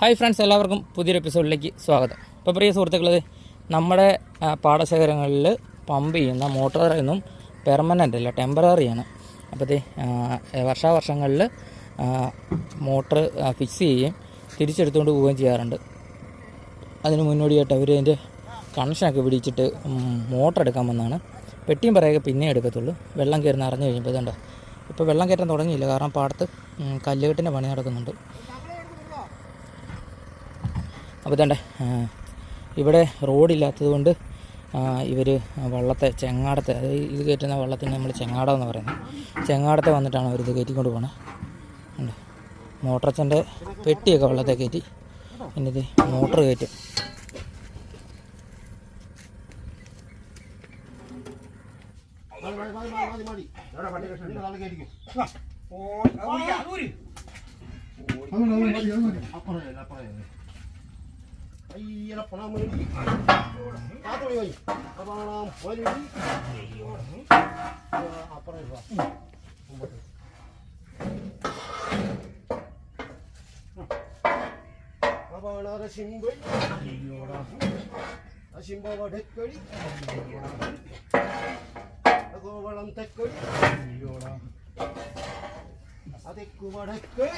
Hi friends എല്ലാവർക്കും പുതിയൊരു എപ്പിസോഡിലേക്ക് സ്വാഗതം. ഇപ്പോൾ പ്രിയ സുഹൃത്തുക്കളെ നമ്മുടെ പാടശേഖരങ്ങളിൽ പമ്പ് ചെയ്യുന്ന മോട്ടോർ എന്നും പെർമനന്റ് അല്ല ടെമ്പററിയാണ് അപ്പോഴത്തേ വർഷാവർഷങ്ങളിൽ മോട്ടർ ഫിക്സ് ചെയ്യുകയും തിരിച്ചെടുത്തുകൊണ്ട് പോവുകയും ചെയ്യാറുണ്ട്. അതിന് മുന്നോടിയായിട്ട് അവർ അതിന്റെ കണക്ഷനൊക്കെ പിടിച്ചിട്ട് മോട്ടർ എടുക്കാൻ വന്നാണ് പെട്ടിയും പറയൊക്കെ പിന്നെ എടുക്കത്തുള്ളൂ. വെള്ളം കയറുന്ന അറിഞ്ഞു കഴിയുമ്പോൾ ഇതുണ്ട് ഇപ്പോൾ വെള്ളം കയറ്റാൻ തുടങ്ങിയില്ല. കാരണം പാടത്ത് കല്ലുകെട്ടിന്റെ പണി നടക്കുന്നുണ്ട്. അപ്പോൾ തന്നെ ഇവിടെ റോഡില്ലാത്തത് കൊണ്ട് ഇവർ വള്ളത്തെ ചെങ്ങാടത്തെ അതായത് ഇത് കയറ്റുന്ന വള്ളത്തിന് നമ്മൾ ചെങ്ങാടം എന്ന് പറയുന്നത്. ചെങ്ങാടത്തെ വന്നിട്ടാണ് അവർ ഇത് കയറ്റിക്കൊണ്ട് പോകുന്നത് ഉണ്ട് മോട്ടറച്ചന്റെ പെട്ടിയൊക്കെ വള്ളത്തെ കയറ്റി പിന്നെ ഇത് മോട്ടർ കയറ്റും. ಅಯ್ಯನ ಪಣ ಮಾಡಿ ಕಾತುಳಿ ಹೋಯ್ ಅಪರಾಣ ಮೊಲಿ ಅಪರ ಅಪರಣರ ಸಿಂಬೈ ಅಸಿಂಬ ಒಡೆಕ್ಕಳಿ ಗೋವಳಂ ತೆಕ್ಕಳಿ ಅದಕ್ಕೂ ಒಡೆಕ್ಕಳಿ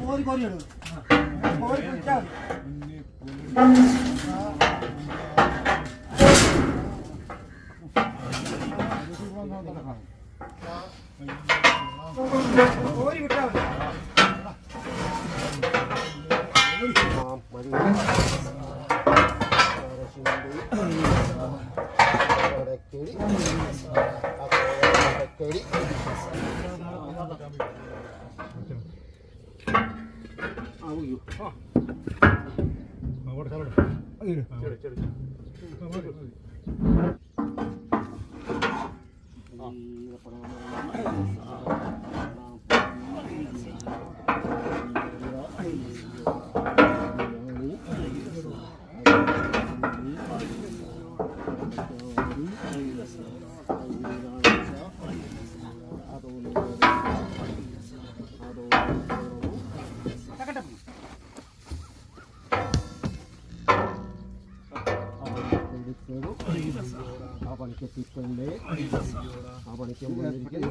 കോരി കോരി ഇടും കോരി പിടിച്ചാൽ കോരി വിട്ടാൽ മതി. അവിടെ അവിടെ ചെറിയ ചെറിയ ആ പണിക്ക് എത്തിക്കണ്ടേ ആ പണിക്ക് പിടിക്കല്ലേ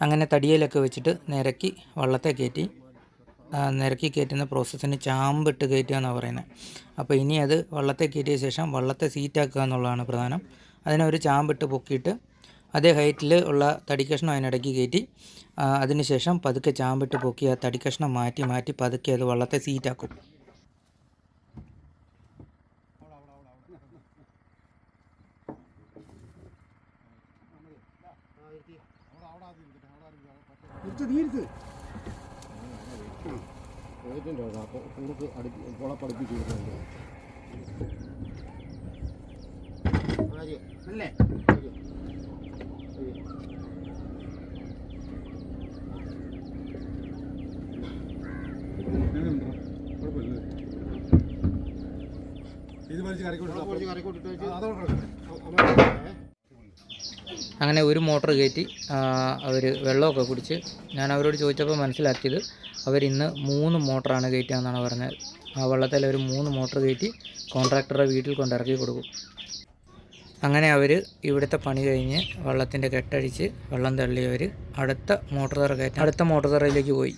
അങ്ങനെ തടിയിലൊക്കെ വെച്ചിട്ട് നിരക്കി വള്ളത്തെ കയറ്റി. നിരക്കി കയറ്റുന്ന പ്രോസസ്സിന് ചാമ്പിട്ട് കയറ്റുക എന്നാണ് പറയുന്നത് അപ്പോൾ ഇനി അത് വള്ളത്തെ കയറ്റിയ ശേഷം വള്ളത്തെ സീറ്റാക്കുക എന്നുള്ളതാണ് പ്രധാനം. അതിനൊരു ചാമ്പിട്ട് പൊക്കിയിട്ട് അതേ ഹൈറ്റിൽ ഉള്ള തടിക്കഷ്ണം അതിനിടയ്ക്ക് കയറ്റി അതിനുശേഷം പതുക്കെ ചാമ്പിട്ട് പൊക്കി ആ തടിക്കഷ്ണം മാറ്റി മാറ്റി പതുക്കെ അത് വള്ളത്തെ സീറ്റാക്കും പോയിട്ടുണ്ട് അപ്പോൾ കുറുക്ക് അടുപ്പി പുള പഠിപ്പിച്ച് കൊടുക്കുന്നുണ്ട്. അല്ലേ? ഇത് വലിച്ച് കറിക്കോട്ടിട്ട് അതോടെ അങ്ങനെ ഒരു മോട്ടോർ കയറ്റി അവർ വെള്ളമൊക്കെ കുടിച്ച് ഞാൻ അവരോട് ചോദിച്ചപ്പോൾ മനസ്സിലാക്കിയത് അവരിന്ന് മൂന്ന് മോട്ടറാണ് കയറ്റുക എന്നാണ് പറഞ്ഞത്. ആ വെള്ളത്തിൽ ഒരു മൂന്ന് മോട്ടോർ കയറ്റി കോൺട്രാക്ടറുടെ വീട്ടിൽ കൊണ്ടിറക്കി കൊടുക്കും. അങ്ങനെ അവർ ഇവിടുത്തെ പണി കഴിഞ്ഞ് വള്ളത്തിന്റെ കെട്ടഴിച്ച് വെള്ളം തള്ളി തള്ളിയവർ അടുത്ത മോട്ടോർ കയറ്റി അടുത്ത മോട്ടോർ പോയി.